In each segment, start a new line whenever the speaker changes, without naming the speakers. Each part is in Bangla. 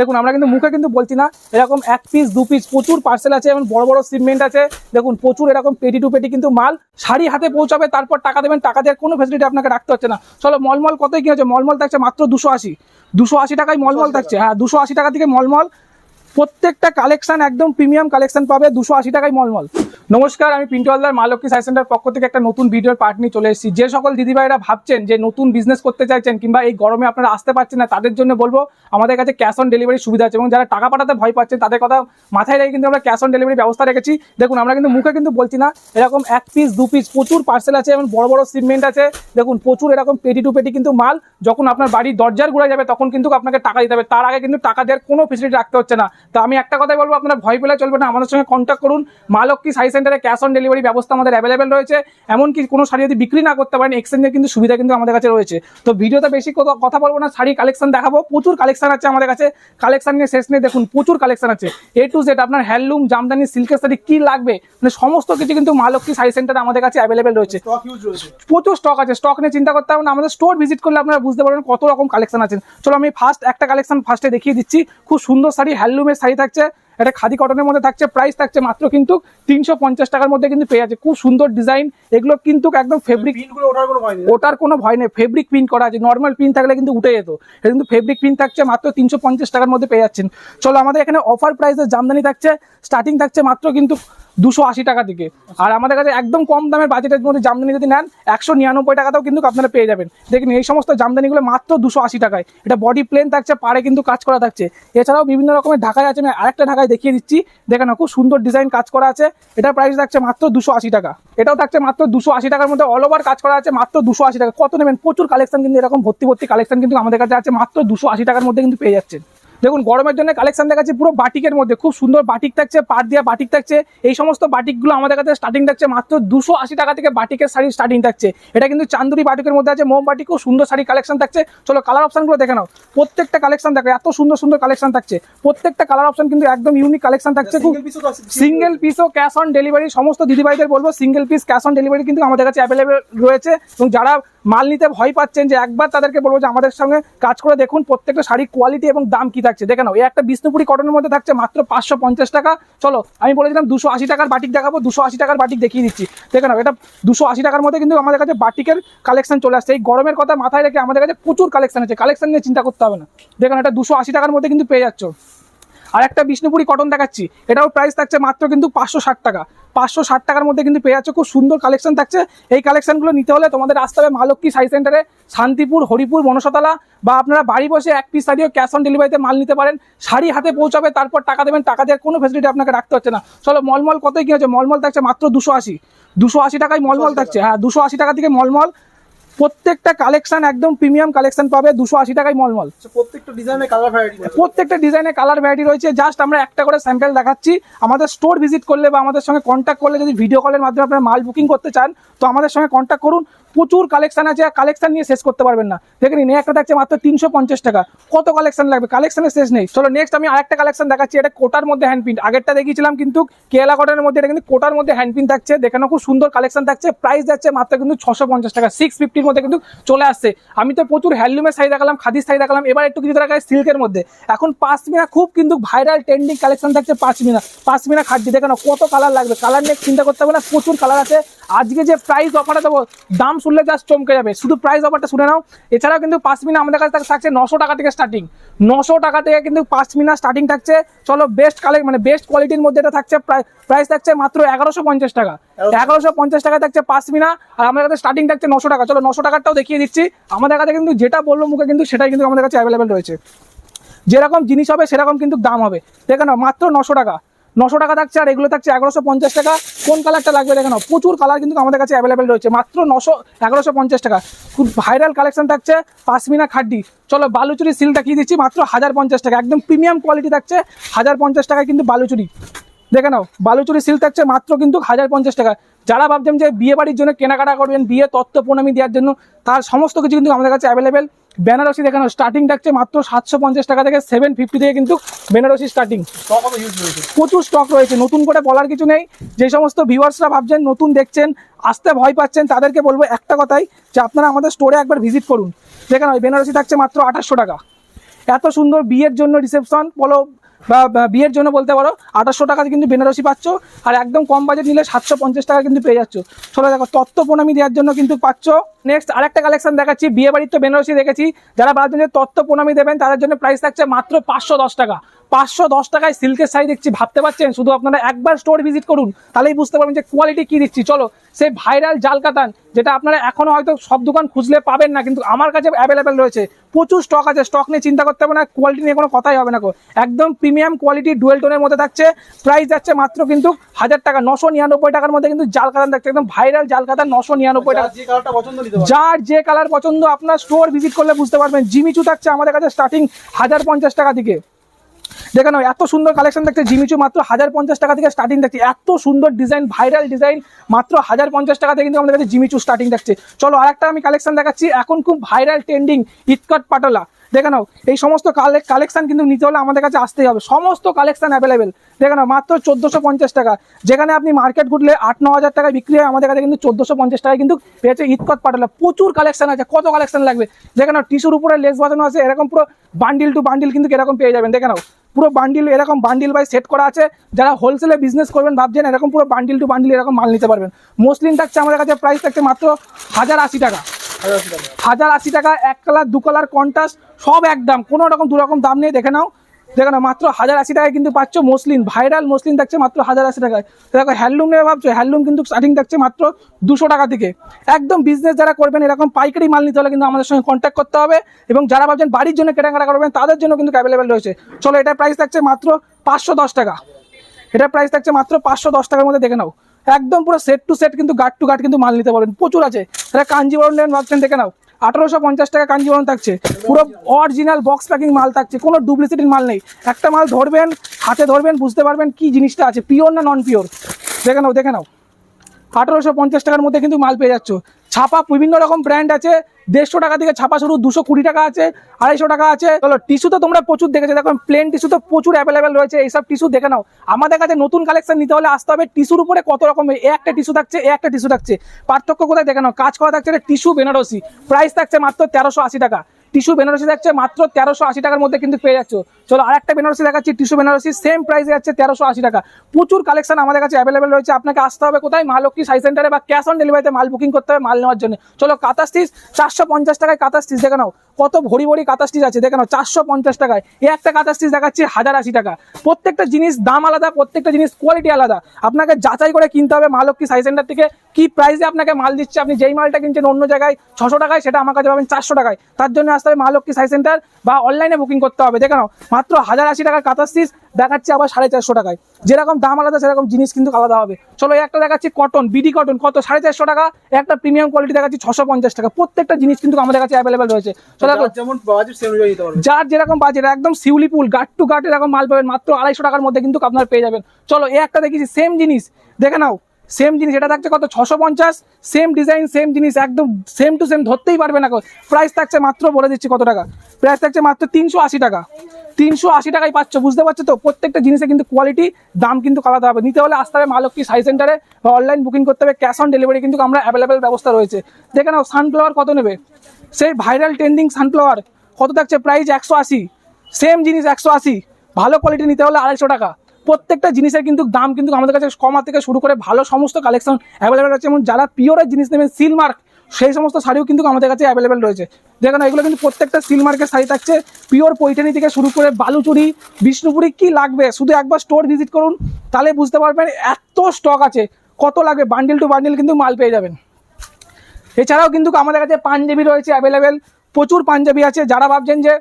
দেখুন আমরা কিন্তু মুখে কিন্তু বলছি না এরকম এক পিস দু পিস প্রচুর পার্সেল আছে এবং বড় বড় সিমেন্ট আছে। দেখুন প্রচুর এরকম পেটি টু পেটি কিন্তু মাল শাড়ি হাতে পৌঁছাবে তারপর টাকা দেবেন টাকা দেওয়ার কোনো ফেসিলিটি আপনাকে রাখতে হচ্ছে না। চলো মলমল কতই কি হচ্ছে মলমল থাকছে মাত্র দুশো আশি। দুশো আশি টাকায় মলমল থাকছে হ্যাঁ দুশো আশি টাকা থেকে মলমল প্রত্যেকটা কালেকশন একদম প্রিমিয়াম কালেকশন পাবে, দুশো আশি টাকায় মলমল। নমস্কার, আমি পিন্টু হালদার, মা লক্ষ্মী সাই সেন্টার পক্ষ থেকে একটা নতুন ভিডিওর পার্ট নিয়ে চলে এসেছি। যে সকল দিদিভাইরা ভাবছেন যে নতুন বিজনেস করতে চাইছেন কিংবা এই গরমে আপনারা আসতে পারছেন না, তাদের জন্য বলব, আমাদের কাছে ক্যাশ অন ডেলিভারি সুবিধা আছে এবং যারা টাকা পাঠাতে ভয় পাচ্ছেন, তাদের কথা মাথায় রেখে কিন্তু আমরা ক্যাশ অন ডেলিভারি ব্যবস্থা রেখেছি। দেখুন, আমরা কিন্তু মুখে কিন্তু বলছি না, এরকম এক পিস দু পিস প্রচুর পার্সেল আছে এবং বড় বড় সিমেন্ট আছে। দেখুন, প্রচুর এরকম পেটি টু পেটি কিন্তু মাল, যখন আপনার বাড়ির দরজার ঘুরে যাবে, তখন কিন্তু আপনাকে টাকা দিতে হবে। তার আগে কিন্তু টাকা দেওয়ার কোনো ফেসিলিটি রাখতে হচ্ছে না। তো আমি একটা কথাই বলব আপনারা ভয় পেলে চলবে না। আমাদের সঙ্গে কন্ট্যাক্ট করুন। মা লক্ষ্মী সাই সেন্টারে ক্যাশ অন ডেলিভারি ব্যবস্থা আমাদের অ্যাভেলেবেল রয়েছে। এমনকি কোনো শাড়ি যদি বিক্রি না করতে পারেন এক্সচেঞ্জের কিন্তু সুবিধা কিন্তু আমাদের কাছে রয়েছে। তো ভিডিওতে বেশি কথা- বলব না শাড়ি কালেকশন দেখাবো। প্রচুর কালেকশন আছে আমাদের কাছে। কালেকশন নিয়ে শেষ নেই দেখুন প্রচুর কালেকশন আছে। এ টু জেড আপনার হ্যান্ডলুম জামদানি সিল্কের শাড়ি কি লাগবে? মানে সমস্ত কিছু কিন্তু মা লক্ষ্মী শাড়ি সেন্টারে আমাদের কাছে অ্যাভেলেবেল রয়েছে। প্রচুর স্টক আছে। স্টক নিয়ে চিন্তা করতে হবে না। আমাদের স্টোর ভিজিট করলে আপনারা বুঝতে পারবেন কত রকম কালেকশন আছে। চলো আমি ফার্স্ট একটা কালেকশন ফার্স্টে দেখিয়ে দিচ্ছি। খুব সুন্দর শাড়ি হ্যান্ডলুমের শাড়ি থাকছে। এটা খাদি কটনের মধ্যে থাকছে প্রাইস থাকছে মাত্র কিন্তু তিনশো পঞ্চাশ টাকার মধ্যে কিন্তু পেয়ে যাচ্ছে। খুব সুন্দর ডিজাইন এগুলো কিন্তু একদম ফেব্রিক
ভয়
ওটার কোনো ভয় নেই। ফেব্রিক প্রিন্ট করা আছে। নর্মাল প্রিন্ট থাকলে কিন্তু উঠে যেত। এটা কিন্তু ফেব্রিক প্রিন্ট থাকছে মাত্র তিনশো পঞ্চাশ টাকার মধ্যে পেয়ে যাচ্ছেন। চলো আমাদের এখানে অফার প্রাইসের জামদানি থাকছে। স্টার্টিং থাকছে মাত্র কিন্তু দুশো আশি টাকা থেকে। আর আমাদের কাছে একদম কম দামের বাজেটের মধ্যে জামদানি যদি নেন একশো নিরানব্বই টাকাতেও কিন্তু আপনারা পেয়ে যাবেন। দেখুন এই সমস্ত জামদানিগুলো মাত্র দুশো আশি টাকায়। এটা বডি প্লেন থাকছে পাড়ে কিন্তু কাজ করা থাকছে। এছাড়াও বিভিন্ন রকমের ঢাকায় আছে আমি আরেকটা ঢাকায় দেখিয়ে দিচ্ছি। দেখেন খুব সুন্দর ডিজাইন কাজ করা আছে। এটা প্রাইস থাকছে মাত্র দুশো টাকা। এটাও থাকছে মাত্র দুশো টাকার মধ্যে অল ওভার কাজ করা আছে, মাত্র দুশো টাকা। কত নেবেন? প্রচুর কালেকশন কিন্তু এরকম ভর্তি ভর্তি কালেকশন কিন্তু আমাদের কাছে আছে, মাত্র দুশো টাকার মধ্যে কিন্তু পেয়ে যাচ্ছেন। দেখুন গরমের জন্য কালেকশন দেখাচ্ছি পুরো বাটিকের মধ্যে। খুব সুন্দর বাটিক থাকছে পাট দিয়া বাটিক থাকছে। এই সমস্ত বাটিকগুলো আমাদের কাছে স্টার্টিং থাকছে মাত্র দুশো আশি টাকা থেকে বাটিকের শাড়ি স্টার্টিং থাকছে। এটা কিন্তু চান্দুরি বাটিকের মধ্যে আছে মোম খুব সুন্দর শাড়ি কালেকশন থাকছে। চলো কালার অপশনগুলো দেখে নাও। প্রত্যেকটা কালেকশন দেখো এত সুন্দর সুন্দর কালেকশন থাকছে। প্রত্যেকটা কালার অপশন কিন্তু একদম ইউনিক কালেকশন থাকছে। খুব
সিঙ্গেল পিসও
ক্যাশ অন ডেলিভারি সমস্ত দিদিভাইদের বলব single piece cash on delivery কিন্তু আমাদের কাছে অ্যাভেলেবেল রয়েছে। এবং যারা মাল নিতে ভয় পাচ্ছেন যে একবার তাদেরকে বলব যে আমাদের সঙ্গে কাজ করে দেখুন প্রত্যেকটা শাড়ির কোয়ালিটি এবং দাম কি থাকছে। দেখে নাও, এই একটা বিষ্ণুপুরি কটনের মধ্যে থাকছে মাত্র পাঁচশো পঞ্চাশ টাকা। চলো, আমি বলেছিলাম দুশো আশি টাকার বাটিক দেখাবো, দুশো আশি টাকার বাটিক দেখিয়ে দিচ্ছি। দেখে নাও, এটা দুশো আশি টাকার মধ্যে কিন্তু আমাদের কাছে বাটিকের কালেকশন চলে আসছে। এই গরমের কথা মাথায় রেখে আমাদের কাছে প্রচুর কালেকশন আছে। কালেকশন নিয়ে চিন্তা করতে হবে না। দেখুন এটা দুশো আশি টাকার মধ্যে কিন্তু পেয়ে যাচ্ছ। আর একটা বিষ্ণুপুরি কটন দেখাচ্ছি। এটাও প্রাইস থাকছে মাত্র কিন্তু পাঁচশো ষাট টাকা। পাঁচশো ষাট টাকার মধ্যে কিন্তু পেয়ে যাচ্ছে। খুব সুন্দর কালেকশন থাকছে। এই কালেকশনগুলো নিতে হলে তোমাদের আসতে হবে মালক্ষী সাই সেন্টারে শান্তিপুর হরিপুর মনসতলা বা আপনারা বাড়ি বসে এক পিস শাড়িও ক্যাশ অন ডেলিভারিতে মাল নিতে পারেন। শাড়ি হাতে পৌঁছাবে তারপর টাকা দেবেন। টাকা দেওয়ার কোনো ফেসিলিটি আপনাকে রাখতে হচ্ছে না। চলো মলমল কতই কি হচ্ছে? মলমল থাকছে মাত্র দুশো আশি। দুশো আশি টাকায় মলমল থাকছে। হ্যাঁ দুশো আশি টাকা থেকে মলমল প্রত্যেকটা কালেকশন একদম প্রিমিয়াম কালেকশন পাবে দুশো আশি টাকায় মলমল।
আচ্ছা, প্রত্যেকটা ডিজাইনে কালার ভ্যারাইটি
প্রত্যেকটা ডিজাইনে কালার ভ্যারাইটি রয়েছে। জাস্ট আমরা একটা করে স্যাম্পেল দেখাচ্ছি। আমাদের স্টোর ভিজিট করলে বা আমাদের সঙ্গে কন্ট্যাক্ট করলে যদি ভিডিও কলের মাধ্যমে আপনারা মাল বুকিং করতে চান তো আমাদের সঙ্গে কন্ট্যাক্ট করুন। প্রচুর কালেকশন আছে কালেকশন নিয়ে শেষ করতে পারবেন না। দেখে নিন, একটা থাকছে মাত্র তিনশো পঞ্চাশ টাকা। কত কালেকশন লাগবে? কালেকশনের শেষ নেই। চলো নেক্সট আমি আরেকটা কালেকশন দেখাচ্ছি। এটা কোটার মধ্যে হ্যান্ড প্রিন্ট আগেরটা দেখিয়েছিলাম কিন্তু কেলা কটনের মধ্যে, এটা কিন্তু কোটার মধ্যে হ্যান্ড প্রিন্ট থাকছে। দেখানো খুব সুন্দর কালেকশন থাকছে। প্রাইস যাচ্ছে মাত্র কিন্তু ছশো টাকা। সিক্স ফিফটির মধ্যে কিন্তু চলে আসছে। আমি তো প্রচুর হ্যান্ডলুমের শাড়ি দেখালাম, খাদির শাড়ি দেখালাম। এবার একটু কিছু দেখায় সিল্কের মধ্যে। এখন পাঁচমিনা খুব কিন্তু ভাইরাল ট্রেন্ডিং কালেকশন থাকছে পাঁচমিনা। পাঁচমিনা খাদ্য, দেখে নাও, কত কালার লাগবে। কালার নিয়ে চিন্তা করতে হবে না, প্রচুর কালার আছে। আজকে যে প্রাইস অফারটা দেবো দাম শুনলে জাস্ট চমকে যাবে। শুধু প্রাইস অফারটা শুনে নাও। এছাড়াও কিন্তু পাঁচমিনা আমাদের কাছে থাকছে নশো টাকা থেকে স্টার্টিং নশো টাকা থেকে কিন্তু পাঁচমিনা স্টার্টিং থাকছে। চলো বেস্ট কালেক্ট মানে বেস্ট কোয়ালিটির মধ্যে এটা থাকছে। প্রাইস থাকছে মাত্র এগারোশো পঞ্চাশ টাকা। এগারোশো পঞ্চাশ। টাকা থাকছে পাঁচমিনা আর আমাদের কাছে স্টার্টিং থাকছে নশো টাকা। চলো নশো টাকারটাও দেখিয়ে দিচ্ছি। আমাদের কাছে কিন্তু যেটা বলল মুখে কিন্তু সেটাই কিন্তু আমাদের কাছে অ্যাভেলেবেল রয়েছে। যেরকম জিনিস হবে সেরকম কিন্তু দাম হবে। দেখে নাও মাত্র নশো টাকা। নশো টাকা থাকছে আর এগুলো থাকছে এগারোশো পঞ্চাশ টাকা। কোন কালারটা লাগবে দেখে নাও। প্রচুর কালার কিন্তু আমাদের কাছে অ্যাভেলেবেল রয়েছে। মাত্র নশো, এগারোশো পঞ্চাশ টাকা। খুব ভাইরাল কালেকশন থাকছে পাসমিনা খাড্ডি। চলো, বালুচুরি সিল দেখিয়ে দিচ্ছি? মাত্র হাজার পঞ্চাশ টাকা। একদম প্রিমিয়াম কোয়ালিটি থাকছে। হাজার পঞ্চাশ টাকায় কিন্তু বালুচুরি। দেখে নাও, বালুচুরি সিল থাকছে মাত্র কিন্তু হাজার পঞ্চাশ টাকা। যারা ভাবছেন যে বিয়ে বাড়ির জন্য কেনাকাটা করবেন, বিয়ে তত্ত্ব প্রণামী দেওয়ার জন্য, তার সমস্ত কিছু কিন্তু আমাদের কাছে অ্যাভেলেবেল বেনারসি দেখানো স্টার্টিং থাকছে মাত্র সাতশো পঞ্চাশ টাকা থেকে সেভেন ফিফটি থেকে কিন্তু বেনারসি স্টার্টিং প্রচুর স্টক রয়েছে নতুন করে বলার কিছু নেই। যে সমস্ত ভিউয়ার্সরা ভাবছেন নতুন দেখছেন আসতে ভয় পাচ্ছেন তাদেরকে বলব একটা কথাই যে আপনারা আমাদের স্টোরে একবার ভিজিট করুন। দেখেন ওই বেনারসি থাকছে মাত্র আঠাশশো টাকা। এত সুন্দর বিয়ের জন্য রিসেপশন বলো বা বিয়ের জন্য বলতে পারো, আঠাশশো টাকা কিন্তু বেনারসি পাচ্ছ, আর একদম কম বাজেট নিলে সাতশো পঞ্চাশ টাকা কিন্তু পেয়ে যাচ্ছ। চলো দেখো তত্ত্ব প্রণামী দেওয়ার জন্য কিন্তু পাচ্ছ। নেক্সট আরেকটা কালেকশন দেখাচ্ছি বিয়ে বাড়ির তো বেনারসি দেখেছি। যারা যে তত্ত্ব প্রণামী দেবেন, তাদের জন্য প্রাইস থাকছে মাত্র পাঁচশো দশ টাকা। পাঁচশো দশ টাকায় সিল্কের শাড়ি দেখছি ভাবতে পারছেন? শুধু আপনারা একবার স্টোর ভিজিট করুন তাহলেই বুঝতে পারবেন যে কোয়ালিটি কি দিচ্ছি। চলো সেই ভাইরাল জাল কাতান যেটা আপনারা এখনও হয়তো সব দোকান খুঁজলে পাবেন না কিন্তু আমার কাছে অ্যাভেলেবেল রয়েছে। প্রচুর স্টক আছে স্টক নিয়ে চিন্তা করতে হবে না কোয়ালিটি নিয়ে কোনো কথাই হবে না একদম প্রিমিয়াম কোয়ালিটি ডুয়েল টোনের মধ্যে থাকছে প্রাইস যাচ্ছে মাত্র কিন্তু হাজার টাকা নশো নিরানব্বই টাকার মধ্যে কিন্তু জাল কাতান থাকছে একদম ভাইরাল জাল কাতান নশো নিরানব্বই টাকা।
যার যে পছন্দ
যার যে কালার পছন্দ আপনার স্টোর ভিজিট করলে বুঝতে পারবেন জিমিচু থাকছে আমাদের কাছে স্টার্টিং হাজার পঞ্চাশ টাকা থেকে দেখে নাও এত সুন্দর কালেকশন থাকছে জিমিচু মাত্র হাজার পঞ্চাশ টাকা থেকে স্টার্টিং দেখছে এত সুন্দর ডিজাইন ভাইরাল ডিজাইন মাত্র হাজার পঞ্চাশ টাকা থেকে কিন্তু আমাদের কাছে জিমিচু স্টার্টিং দেখছে। চলো, আরেকটা আমি কালেকশন দেখাচ্ছি, এখন খুব ভাইরাল ট্রেন্ডিং ইটকট পাটোলা। দেখে নাও এই সমস্ত কালেকশন কিন্তু নিতে হলে আমাদের কাছে আসতেই হবে। সমস্ত কালেকশন অ্যাভেলেবেল দেখে নাও মাত্র চোদ্দোশো পঞ্চাশ টাকা। যেখানে আপনি মার্কেট ঘুরলে আট ন হাজার টাকায় বিক্রি হয়, আমাদের কাছে কিন্তু চোদ্দোশো পঞ্চাশ টাকায় কিন্তু পেয়েছে ইটকট পাটোলা। প্রচুর কালেকশন আছে, কত কালেকশন লাগবে? দেখে নাও টিস্যুর উপরে লেস বাজানো আছে, এরকম পুরো বান্ডিল টু বান্ডিল কিন্তু এরকম পেয়ে যাবেন। দেখে নাও পুরো বান্ডিল এরকম বান্ডিল বাই সেট করা আছে। যারা হোলসেলে বিজনেস করবেন ভাবছেন এরকম পুরো বান্ডিল টু বান্ডিল এরকম মাল নিতে পারবেন। মসলিন থাকছে আমাদের কাছে প্রাইস থাকছে মাত্র হাজার আশি টাকা।
হাজার আশি টাকা।
এক কালার দু কালার কন্টাস সব এক দাম কোনো রকম দু রকম দাম নেই দেখে নাও। দেখে না, মাত্র হাজার আশি টাকায় কিন্তু পাচ্ছ মসলিন ভাইরাল মসলিন থাকছে মাত্র হাজার আশি টাকায়। দেখো হ্যান্ডলুম নেবে ভাবছ হ্যান্ডলুম কিন্তু স্টার্টিং থাকছে মাত্র দুশো টাকা থেকে। একদম বিজনেস যারা করবেন, এরকম পাইকারি মাল নিতে হলে কিন্তু আমাদের সঙ্গে কন্ট্যাক্ট করতে হবে এবং যারা ভাবছেন বাড়ির জন্য কেনাকাটা করবেন, তাদের জন্য কিন্তু অ্যাভেলেবেল রয়েছে। চলো, এটার প্রাইস থাকছে মাত্র পাঁচশো দশ টাকা। এটার প্রাইস থাকছে মাত্র পাঁচশো দশ টাকার মধ্যে দেখে নাও। একদম পুরো সেট টু সেট কিন্তু গার্ড টু গার্ড কিন্তু মাল নিতে পারবেন। প্রচুর আছে। তাহলে কাঞ্জিবরণ নেন ভাবছেন, দেখে নাও। আঠারোশো পঞ্চাশ টাকা কাঞ্জিবরণ থাকছে। পুরো অরিজিনাল বক্স প্যাকিং মাল থাকছে, কোনো ডুপ্লিসিটির মাল নেই। একটা মাল ধরবেন, হাতে ধরবেন, বুঝতে পারবেন কি জিনিসটা আছে পিওর না নন পিওর দেখে নাও দেখে নাও। আঠারোশো পঞ্চাশ টাকার মধ্যে কিন্তু মাল পেয়ে যাচ্ছ। ছাপা বিভিন্ন রকম ব্র্যান্ড আছে। দেড়শো টাকা থেকে ছাপা শুরু, দুশো কুড়ি টাকা আছে, আড়াইশো টাকা আছে। চলো টিস্যু তো তোমরা প্রচুর দেখেছ। দেখো প্লেন টিস্যু তো প্রচুর অ্যাভেলেবেল রয়েছে। এইসব টিস্যু দেখে নাও। আমাদের কাছে নতুন কালেকশন নিতে হলে আসতে হবে টিস্যুর উপরে কত রকম এ একটা টিস্যু থাকছে, এ একটা টিস্যু থাকছে। পার্থক্য কোথায় দেখে নাও। কাজ করা থাকছে টিস্যু বেনারসি। প্রাইস থাকছে মাত্র তেরোশো টাকা। টিস্যু বেনারসি থাকছে মাত্র তেরোশো টাকার মধ্যে কিন্তু পেয়ে যাচ্ছ। চলো আর একটা বেনারসি দেখাচ্ছি টিস্যু বেনারসি সেম প্রাইসে যাচ্ছে তেরোশো আশি টাকা। প্রচুর কালেকশন আমাদের কাছে অ্যাভেলেবেল রয়েছে, আপনাকে আসতে হবে কোথায়? মহালক্ষ্মী সাই সেন্টারে বা ক্যাশ অন ডেলিভারিতে মাল বুকিং করতে হবে মাল নেওয়ার জন্য। চলো কাতা স্টিচ চারশো পঞ্চাশ টাকায় কাতা স্টিচ দেখে নাও, কত ভরি ভরি কাতা স্টিচ আছে, দেখে নাও, চারশো পঞ্চাশ টাকায়। এই একটা কাতা স্টিচ দেখাচ্ছি, হাজার আশি টাকা। প্রত্যেকটা জিনিস দাম আলাদা, প্রত্যেকটা জিনিস কোয়ালিটি আলাদা। আপনাকে যাচাই করে কিনতে হবে মহালক্ষ্মী সাই সেন্টার থেকে, কি প্রাইসে আপনাকে মাল দিচ্ছে, আপনি যেই মালটা কিনছেন অন্য জায়গায় ছশো টাকায়, সেটা আমার কাছে পাবেন চারশো টাকায়। তার জন্য আসতে হবে মহালক্ষ্মী সাই সেন্টার বা অনলাইনে বুকিং করতে হবে, দেখে নাও মাত্র হাজার আশি টাকার কাতার স্টিচ দেখাচ্ছি আবার সাড়ে চারশো টাকায়। যেরকম দাম আলাদা সেরকম জিনিস কিন্তু আলাদা হবে। চলো একটা দেখাচ্ছি কটন বিডি কটন কত? সাড়ে চারশো টাকা একটা প্রিমিয়াম কোয়ালিটি দেখাচ্ছি ছশো পঞ্চাশ টাকা। প্রত্যেকটা জিনিস কিন্তু আমাদের কাছে অ্যাভেলেবেল রয়েছে। চলো
যার যেমন
যেরকম বাজেট একদম শিউলি পুল গাট টু গাট এরকম মাল পাবেন মাত্র আড়াইশো টাকার মধ্যে কিন্তু আপনার পেয়ে যাবেন। চলো এ একটা দেখেছি সেম জিনিস। দেখে নাও সেম জিনিস। এটা থাকছে কত? ছশো পঞ্চাশ। সেম ডিজাইন সেম জিনিস একদম সেম টু সেম ধরতেই পারবে না প্রাইস থাকছে মাত্র বলে দিচ্ছি কত টাকা? প্রাইস থাকছে মাত্র তিনশো আশি টাকা। তিনশো আশি টাকায় পাচ্ছ, বুঝতে পারছ তো? প্রত্যেকটা জিনিসে কিন্তু কোয়ালিটি দাম কিন্তু আলাদা হবে। নিতে হলে আসতে হবে মালক্ষী সাই সেন্টারে বা অনলাইন বুকিং করতে হবে। ক্যাশ অন ডেলিভারি কিন্তু আমরা অ্যাভেলেবেল ব্যবস্থা রয়েছে। দেখে নাও সানফ্লাওয়ার কত নেবে? সেই ভাইরাল ট্রেন্ডিং সানফ্লাওয়ার কত থাকছে? প্রাইস একশো আশি। সেম জিনিস একশো আশি। ভালো কোয়ালিটি নিতে হলে আড়াইশো টাকা। প্রত্যেকটা জিনিসের কিন্তু দাম কিন্তু আমাদের কাছে কমা থেকে শুরু করে ভালো সমস্ত কালেকশন অ্যাভেলেবেল আছে। এবং যারা পিওরের জিনিস নেবেন সিলমার্ক সেই সমস্ত শাড়িও কিন্তু আমাদের কাছে অ্যাভেলেবেল রয়েছে। দেখেন এগুলো কিন্তু প্রত্যেকটা সিলমার্কের শাড়ি থাকছে। পিওর পৈঠানি থেকে শুরু করে বালুচুরি, বিষ্ণুপুরি কি লাগবে? শুধু একবার স্টোর ভিজিট করুন, তাহলে বুঝতে পারবেন এত স্টক আছে। কত লাগবে? বান্ডিল টু বান্ডিল কিন্তু মাল পেয়ে যাবেন। এছাড়াও কিন্তু আমাদের কাছে পাঞ্জাবি রয়েছে অ্যাভেলেবেল প্রচুর পাঞ্জাবি আছে। যারা ভাবছেন যে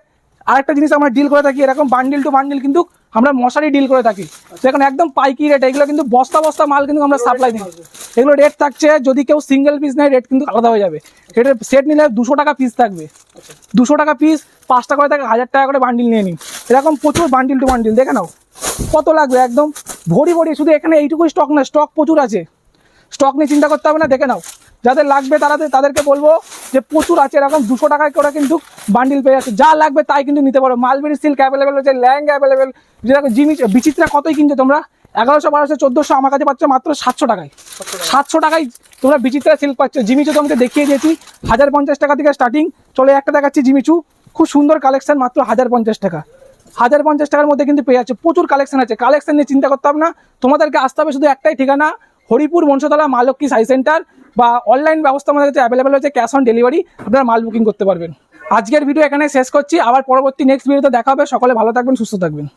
আরেকটা জিনিস আমরা ডিল করে থাকি, এরকম বান্ডিল টু বান্ডিল কিন্তু আমরা মশারি ডিল করে থাকি। দেখুন, একদম পাইকি রেট এগুলো কিন্তু বস্তা বস্তা মাল কিন্তু আমরা সাপ্লাই দিই। এগুলো রেট থাকছে, যদি কেউ সিঙ্গেল পিস নেয় রেট কিন্তু আলাদা হয়ে যাবে। এটার সেট নিলে দুশো টাকা পিস থাকবে। দুশো টাকা পিস পাঁচটা করে থাকে হাজার টাকা করে বান্ডিল নিয়ে নিন। এরকম প্রচুর বান্ডিল টু বান্ডিল দেখে নাও। কত লাগবে একদম? ভরি ভরি, শুধু এখানে এইটুকুই স্টক না স্টক প্রচুর আছে। স্টক নিয়ে চিন্তা করতে হবে না, দেখে নাও। যাদের লাগবে তারা তাদেরকে বলব যে প্রচুর আছে, এরকম দুশো টাকায় করে কিন্তু বান্ডিল পেয়ে যাচ্ছে। যা লাগবে তাই কিন্তু নিতে পারো। মালবেরি সিল্ক অ্যাভেলেবেল রয়েছে ল্যাঙ্গ অ্যাভেলেবেল যেরকম জিনিস, বিচিত্রা কতই কিনছো তোমরা? এগারোশো বারোশো চোদ্দোশো আমার কাছে পাচ্ছ মাত্র সাতশো টাকায়। সাতশো টাকায় তোমরা বিচিত্রা সিল্ক পাচ্ছ। জিমিচু তোমাকে দেখিয়ে দিয়েছি। হাজার পঞ্চাশ টাকা থেকে স্টার্টিং চলে একটা দেখাচ্ছি জিমিচু। খুব সুন্দর কালেকশন মাত্র হাজার পঞ্চাশ টাকা। হাজার পঞ্চাশ টাকার মধ্যে কিন্তু পেয়ে যাচ্ছে। প্রচুর কালেকশন আছে। কালেকশন নিয়ে চিন্তা করতে হবে না। তোমাদেরকে আসতে হবে শুধু একটাই ঠিকানা। হরিপুর মনসাতলা মা লক্ষ্মী সাই সেন্টার বা অনলাইন ব্যবস্থা আমাদের কাছে অ্যাভেলেবেল হচ্ছে ক্যাশ অন ডেলিভারি আপনারা মাল বুকিং করতে পারবেন। আজকের ভিডিও এখানে শেষ করছি। আবার পরবর্তী নেক্সট ভিডিওতে দেখা হবে। সকলে ভালো থাকবেন, সুস্থ থাকবেন।